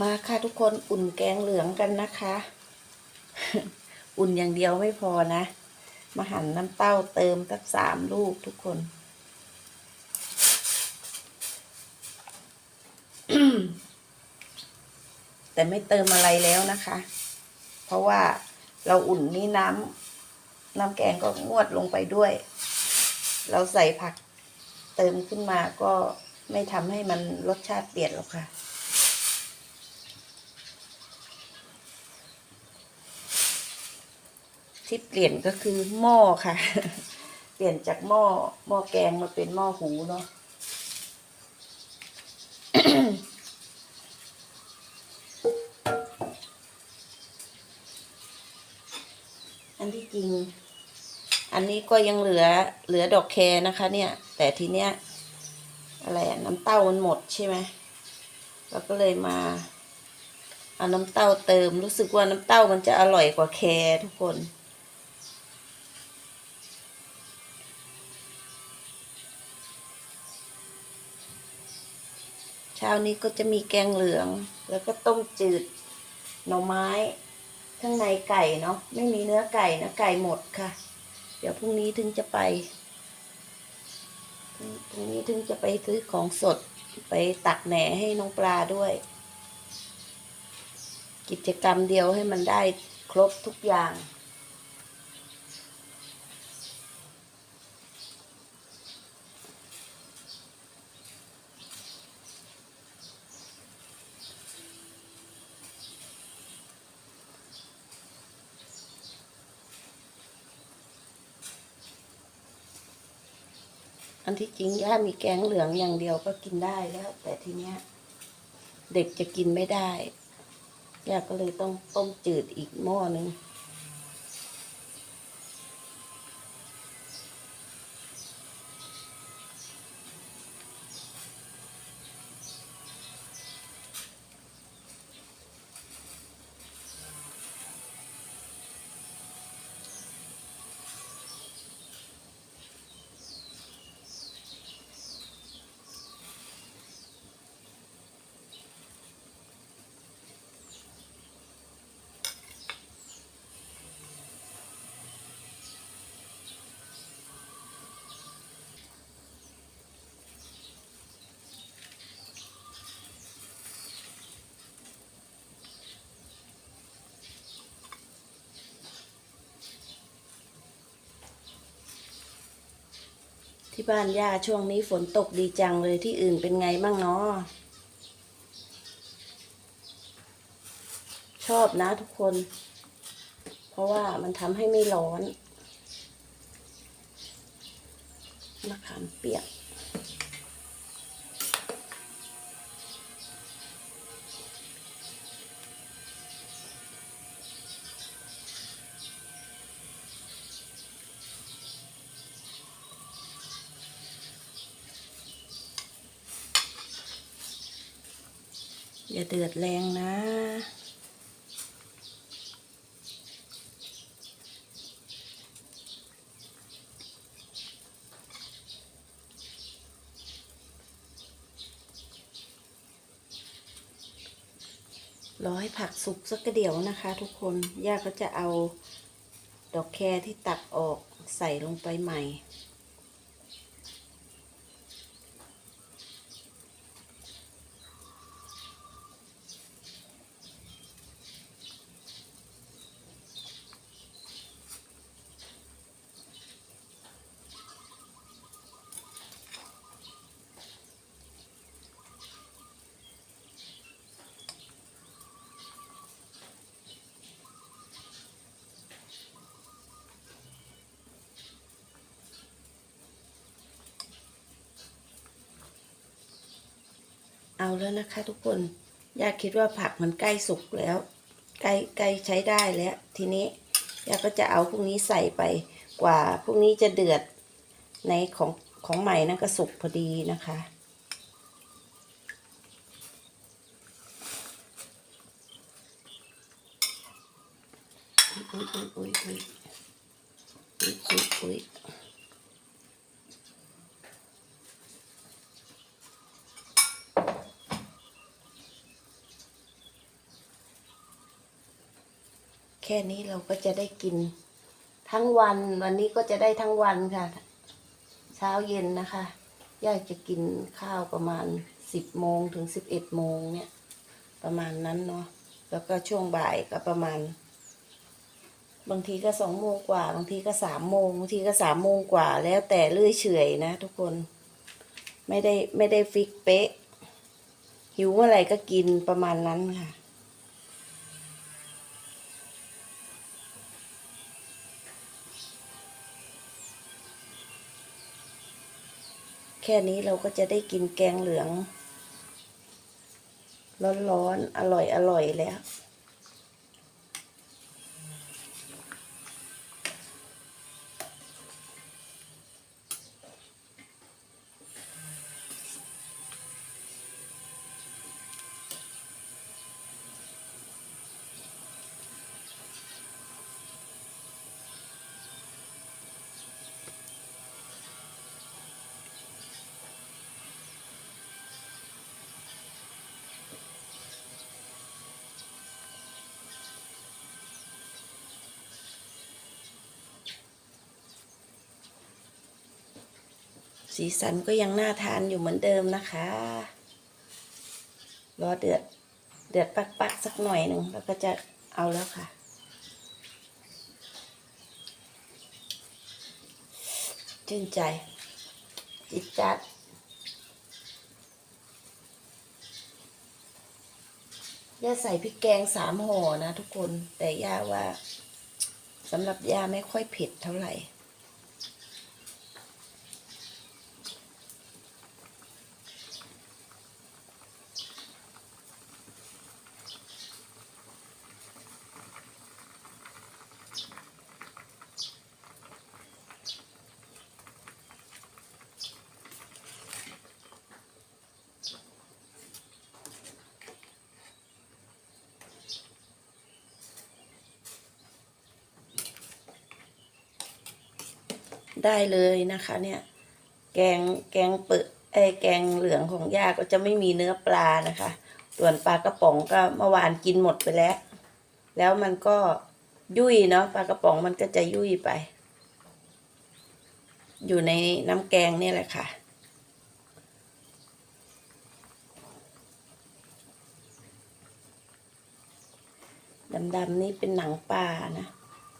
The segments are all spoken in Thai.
มาค่ะทุกคนอุ่นแกงเหลืองกันนะคะ อุ่นอย่างเดียวไม่พอนะ มาหั่นน้ำเต้าเติมสักสามลูกทุกคนแต่ไม่เติมอะไรแล้วนะคะ เพราะว่าเราอุ่นนี่น้ำน้ำแกงก็งวดลงไปด้วย เราใส่ผักเติมขึ้นมาก็ไม่ทำให้มันรสชาติเปลี่ยนหรอกค่ะ ที่เปลี่ยนก็คือหม้อค่ะ เปลี่ยนจากหม้อหม้อแกงมาเป็นหม้อหูเนาะอันที่จริง อันนี้ก็ยังเหลือเหลือดอกแครนะคะ เนี่ย แต่ทีเนี้ยอะไรอะน้ำเต้ามันหมดใช่ไหมเราก็เลยมาเอาน้ำเต้าเติมรู้สึกว่าน้ำเต้ามันจะอร่อยกว่าแครทุกคน ช้านี้ก็จะมีแกงเหลือง แล้วก็ต้มจืด หน่อไม้ ข้างในไก่เนาะไม่มีเนื้อไก่นะไก่หมดค่ะ เดี๋ยวพรุ่งนี้ถึงจะไปพรุ่งพรุ่งนี้ถึงจะไปซื้อของสดไปตักแหน่ให้น้องปลาด้วย กิจกรรมเดียวให้มันได้ครบทุกอย่าง อันที่จริงย่ามีแกงเหลืองอย่างเดียวก็กินได้แล้ว แต่ทีเนี้ย เด็กจะกินไม่ได้ย่าก็เลยต้องต้มจืดอีกหม้อนึง ที่บ้านย่าช่วงนี้ฝนตกดีจังเลยที่อื่นเป็นไงบ้างเนาะชอบนะทุกคน เพราะว่ามันทำให้ไม่ร้อนมะขามเปียก อย่าเดือดแรงนะ รอให้ผักสุกสักกระเดี๋ยวนะคะทุกคน ย่าก็จะเอาดอกแครที่ตักออกใส่ลงไปใหม่ เอาแล้วนะคะ ทุกคนย่าคิดว่าผักมันใกล้สุกแล้ว ใกล้ใกล้ใช้ได้แล้ว ทีนี้ย่าก็จะเอาพวกนี้ใส่ไปกว่าพวกนี้จะเดือดในของของใหม่นั่นก็สุกพอดีนะคะอุ้ยอุ้ยอุ้ยอุ้ยอุ้ยอุ้ย แค่นี้เราก็จะได้กิน ทั้งวันวันนี้ก็จะได้ทั้งวันค่ะ เช้าเย็นนะคะย่าจะกินข้าวประมาณสิบโมงถึงสิบเอ็ดโมงเนี่ย ประมาณนั้นเนาะแล้วก็ช่วงบ่ายก็ประมาณ บางทีก็สองโมงกว่า บางทีก็สามโมงบางทีก็สามโมงกว่า แล้วแต่เลื่อยเฉยนะ ทุกคนไม่ได้ไม่ได้ฟิกเป๊ะหิวเมื่อไหร่ก็กินประมาณนั้นค่ะ แค่นี้เราก็จะได้กินแกงเหลือง ร้อนๆอร่อยอร่อยๆแล้ว สีสันก็ยังน่าทานอยู่เหมือนเดิมนะคะ รอเดือด เดือดปักปักๆสักหน่อยหนึ่งแล้วก็จะเอาแล้วค่ะ ชื่นใจ จิตจัดย่าใส่พริกแกงสามห่อนะทุกคน แต่ย่าว่าสำหรับย่าไม่ค่อยเผ็ดเท่าไหร่ ได้เลยนะคะเนี่ย แกงแกงเปิดไอแกงเหลืองของย่าก็จะไม่มีเนื้อปลานะคะ ส่วนปลากระป๋องก็เมื่อวานกินหมดไปแล้ว แล้วมันก็ยุ่ยเนาะปลากระป๋องมันก็จะยุ่ยไป อยู่ในน้ำแกงเนี่ยแหละค่ะดำๆนี่เป็นหนังปลานะ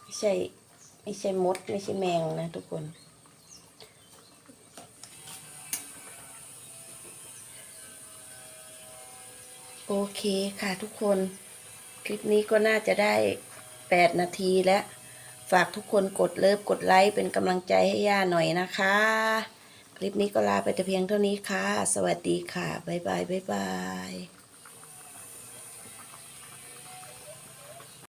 ไม่ใช่ ไม่ใช่มด ไม่ใช่แมงนะทุกคน โอเคค่ะทุกคน คลิปนี้ก็น่าจะได้ 8 นาทีแล้ว ฝากทุกคนกดเลิฟกดไลค์เป็นกำลังใจให้ย่าหน่อยนะคะ คลิปนี้ก็ลาไปแต่เพียงเท่านี้ค่ะ สวัสดีค่ะ บ๊ายบาย บ๊ายบาย